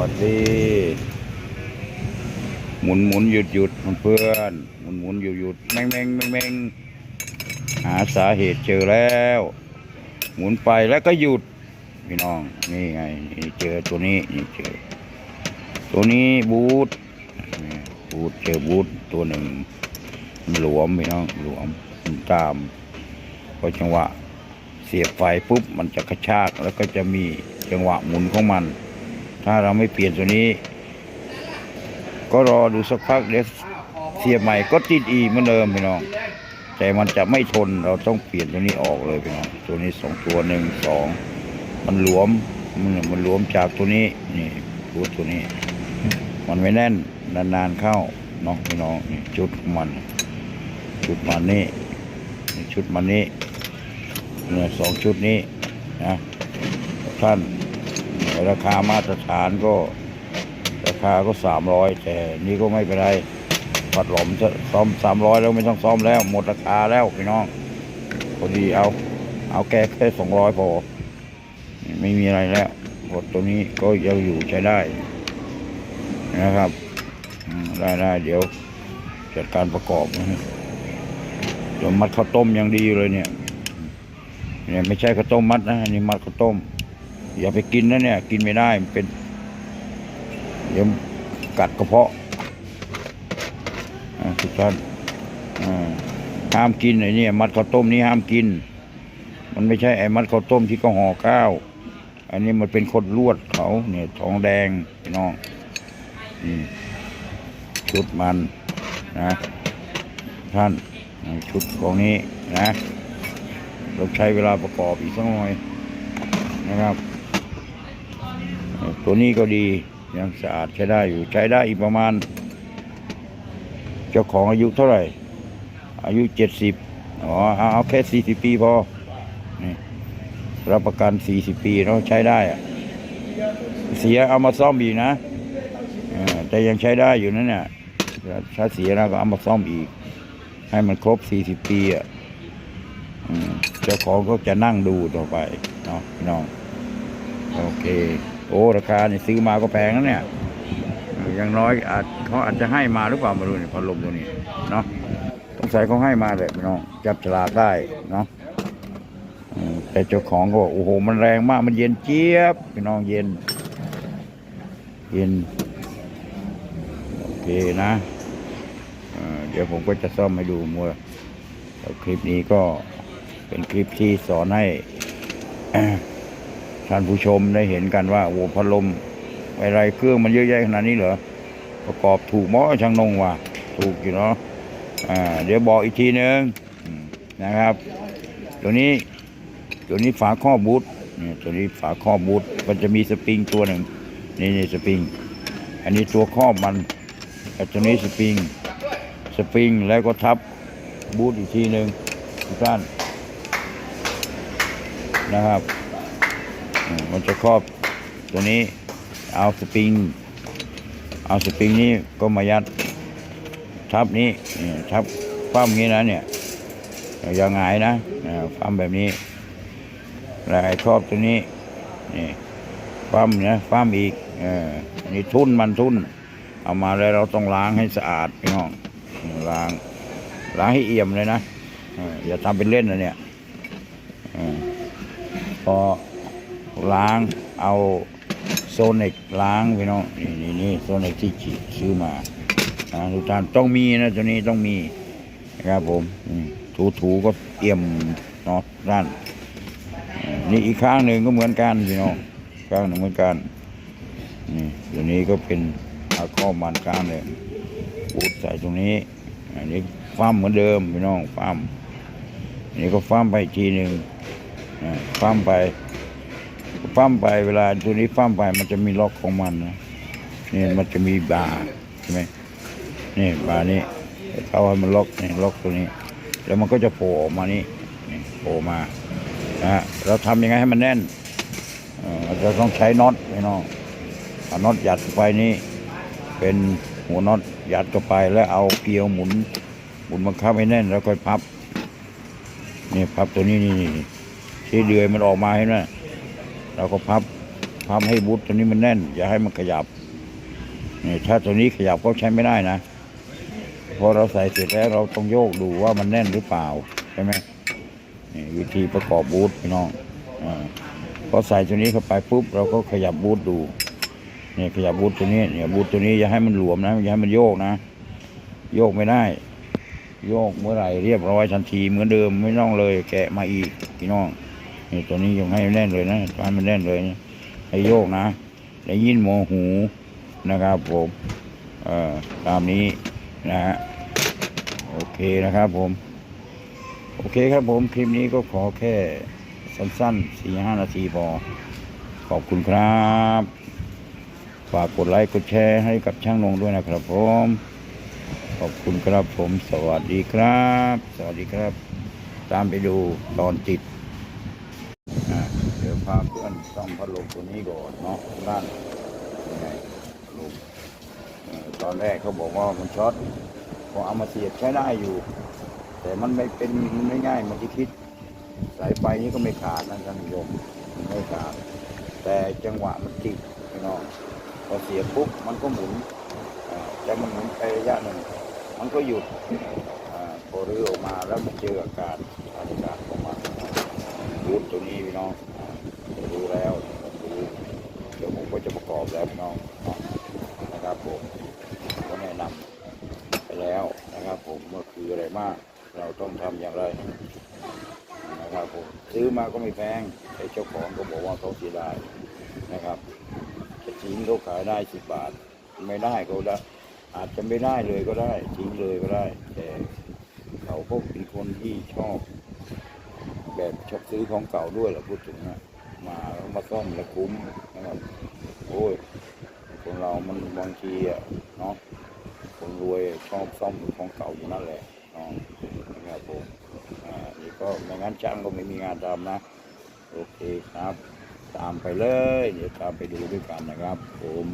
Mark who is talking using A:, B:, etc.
A: วัสดี หมุนหมุนหยุดหยุดเพื่อนหมุนหมุนหยุดหยุดแม่งแม่งแม่งแม่งหาสาเหตุเจอแล้ว หมุนไปแล้วก็หยุดพี่น้องนี่ไงนี่เจอตัวนี้นี่เจอ ตัวนี้บูทบูทเจอบูทตัวหนึ่งมันหลวมพี่น้องหลวมมันตามพอจังหวะเสียบไฟปุ๊บมันจะกระชากแล้วก็จะมีจังหวะหมุนของมัน ถ้าเราไม่เปลี่ยนตัวนี้ ก็รอดูสักพักเดี๋ยวเสียบใหม่ก็ติดอีเหมือนเดิมพี่น้อง แต่มันจะไม่ทนเราต้องเปลี่ยนตัวนี้ออกเลยพี่น้อง ตัวนี้สองตัวหนึ่งสองมันหลวมมันมันหลวมจากตัวนี้นี่รูตัวนี้ มันไม่แน่นนานๆเข้าเนาะพี่น้องนี่จุดมัน จุดมันนี่นี่ชุดมันนี่เนี่ยสองชุดนี้นะท่าน ราคามาตรฐานก็ ราคาก็สามร้อยแต่นี่ก็ไม่เป็นไรปัดหลอมจะซ่อมสามร้อยแล้วไม่ต้องซ่อมแล้ว หมดราคาแล้วพี่น้องพอดีเอา เอาแก้แค่สองร้อยพอ ไม่มีอะไรแล้วหมดตัวนี้ก็ยังอยู่ใช้ได้ นะครับได้ได้เดี๋ยวจัดการประกอบนะฮะเดี๋ยวมัดข้าวต้มยังดีอยู่เลยเนี่ยเนี่ยไม่ใช่ข้าวต้มมัดนะนี่มัดข้าวต้ม อย่าไปกินนะเนี่ย กินไม่ได้มันเป็นเดี๋ยวกัดกระเพาะอ่าทุกท่านห้ามกินไอ้นี่มัดข้าวต้มนี้ห้ามกิน มันไม่ใช่ไอ้มัดข้าวต้มที่ก็ห่อข้าว อันนี้มันเป็นคนลวดเขาเนี่ยทองแดงพี่น้องอชุดมันนะ ท่านชุดของนี้นะเราใช้เวลาประกอบอีกสักหน่อยนะครับ ตัวนี้ก็ดียังสะอาดใช้ได้อยู่ใช้ได้อีกประมาณ เจ้าของอายุเท่าไหร่ อายุเจ็ดสิบอ๋อเอาเอาแค่สี่สิบปีพอนี่รับประกันสี่สิบปีเราะใช้ได้อะเสียเอามาซ่อมอีกนะแต่ยังใช้ได้อยู่นั่นเนี่ยถ้าเสียแล้วก็เอามาซ่อมอีก ให้มันครบสี่สิบปีอะเจ้าของก็จะนั่งดูต่อไปเนาะพี่น้อง โอเค โอ้ราคาเนี่ยซื้อมาก็แพงนะเนี่ยอย่างน้อยอาจเขาอาจจะให้มาหรือเปล่ามาดูเนี่ยพัดลมตัวนี้เนาะต้องใส่เขาให้มาเลยพี่น้องจับฉลากได้เนาะแต่เจ้าของก็บอกโอ้โหมันแรงมากมันเย็นเจี๊ยบพี่น้องเย็น เย็นโอเคนะเดี๋ยวผมก็จะซ่อมให้ดูมัวคลิปนี้ก็เป็นคลิปที่สอนให้ ท่านผู้ชมได้เห็นกันว่าโอ้พัดลมอะไรเครื่องมันเยอะแยะขนาดนี้เหรอประกอบถูกมั้ช่างนงว่าถูกอยู่เนาะอ่าเดี๋ยวบอกอีกทีนึงนะครับ ตัวนี้ตัวนี้ฝาข้อบูทนี่ตัวนี้ฝาข้อบูทมันจะมีสปริงตัวหนึ่งนี่นี่สปริง อันนี้ตัวครอบมันแต่ตัวนี้สปริงสปริงแล้วก็ทับบูทอีกทีหนึ่งทุกท่านนะครับ มันจะครอบตัวนี้เอาสปริง เอาสปริงนี้ก็มายัดทับนี้ทับฟ้ามี้นะเนี่ยอย่าหงายนะอ่าฟ้ามแบบนี้แล้วไอ้ครอบตัวนี้นี่ฟ้ามนะฟ้ามอีกอันนี้ทุ่นมันทุ่น เอามาแล้วเราต้องล้างให้สะอาดพี่น้องล้างล้างให้เอี่ยมเลยนะอย่าทำเป็นเล่นนะเนี่ยพอ ล้างเอาโซนิกล้างพี่น้องนี่นี่นี่โซนิกที่ฉีดซื้อมาทุกท่านต้องมีนะตัวนี้ต้องมีนะครับผมถูถูๆก็เอี่ยมนาะด้านนี่อีกข้างหนึ่งก็เหมือนกันพี่น้องข้างหนึ่งเหมือนกันนี่ตัวนี้ก็เป็นอาข้อมันข้างหนึ่งปูดใส่ตรงนี้อันนี้ฟ้ามเหมือนเดิมพี่น้องฟ้ามอันนี้ก็ฟ้ามไปทีหนึ่งฟ้ามไป ฟั่มไปเวลาตัวนี้ฟั่มไปมันจะมีล็อกของมันนะนี่มันจะมีบาร์ใช่ไหมนี่บาร์นี้เขาให้มันล็อกนี่ล็อกตัวนี้ แล้วมันก็จะโผล่ออกมานี่นี่โผล่มานะฮะเราทำยังไงให้มันแน่นเราต้องใช้น็อตพี่น้องเอาน็อตยัดเข้าไปนี่เป็นหัวน็อตยัดเข้าไปแล้วเอาเกลียวหมุนหมุนบังคับให้แน่น แล้วก็พับนี่พับตัวนี้นี่ที่เดือยมันออกมาเห็นไหม เราก็พับทำให้บูทตัวนี้มันแน่น อย่าให้มันขยับนี่ถ้าตัวนี้ขยับก็ใช้ไม่ได้นะพอเราใส่เสร็จแล้วเราต้องโยกดูว่ามันแน่นหรือเปล่าใช่ไหมนี่วิธีประกอบบูทพี่น้องอพอใส่ตัวนี้เข้าไปปุ๊บเราก็ขยับบูทดูเนี่ยขยับบูทตัวนี้เนี่ยบูทตัวนี้อย่าให้มันหลวมนะอย่าให้มันโยกนะ โยกไม่ได้ โยกเมื่อไหร่เรียบร้อยทันทีเหมือนเดิมไม่ต้องเลย แกะมาอีกพี่น้อง นี่ตัวนี้ยังให้แน่นเลยนะให้มันแน่นเลยนะให้โยกนะได้ยินโมหูนะครับผมเอ่อตามนี้นะฮะโอเคนะครับผม โอเคครับผมคลิปนี้ก็ขอแค่สั้นๆสี่ห้านาทีพอ ขอบคุณครับ ฝากกดไลค์กดแชร์ให้กับช่างนงด้วยนะครับผม ขอบคุณครับผม สวัสดีครับ สวัสดีครับ ตามไปดูตอนติด ตัวนี้ก่อนเนาะด้านยังไงลมตอนแรกเขาบอกว่ามันช็อตพอเอามาเสียบใช้ได้อยู่ แต่มันไม่เป็นมันไม่ง่ายมันที่คิด สายไฟนี้ก็ไม่ขาดนะท่านผู้ชมมันไม่ขาด แต่จังหวะมันติดพี่น้องพอเสียบปุ๊บมันก็หมุนแต่มันหมุนไประยะหนึ่งมันก็หยุดอพอรื้อออกมาแล้วมันเจออากาศอากาศของมันบูทตัวนี้พี่น้องรู้แล้ว จะประกอบแล้วพี่น้องนะครับผมก็แนะนำไปแล้วนะครับ ผมว่าคืออะไรมาก เราต้องทำอย่างไรนะครับผมซื้อมาก็ไม่แพงแต่เจ้าของก็บอกว่าเขาเสียดายนะครับจะทิ้งเขาขายได้สิบบาท ไม่ได้ก็ได้อาจจะไม่ได้เลยก็ได้ทิ้งเลยก็ได้ แต่เขาก็เป็นคนที่ชอบ แบบชอบซื้อของเก่าด้วยแหละพูดถึงนะมาแล้วมาซ่อมแล้วคุ้มนะครับ โอ้ยคนเรามันบางทีอะเนาะคนรวยชอบซ่อมของเก่าอยู่นั่นแหละเนาะนะครับผมอ่านี่ก็ไม่งั้นช่างก็ไม่มีงานทำนะ โอเคครับ ตามไปเลย เดี๋ยวตามไปดูด้วยกันนะครับ ผม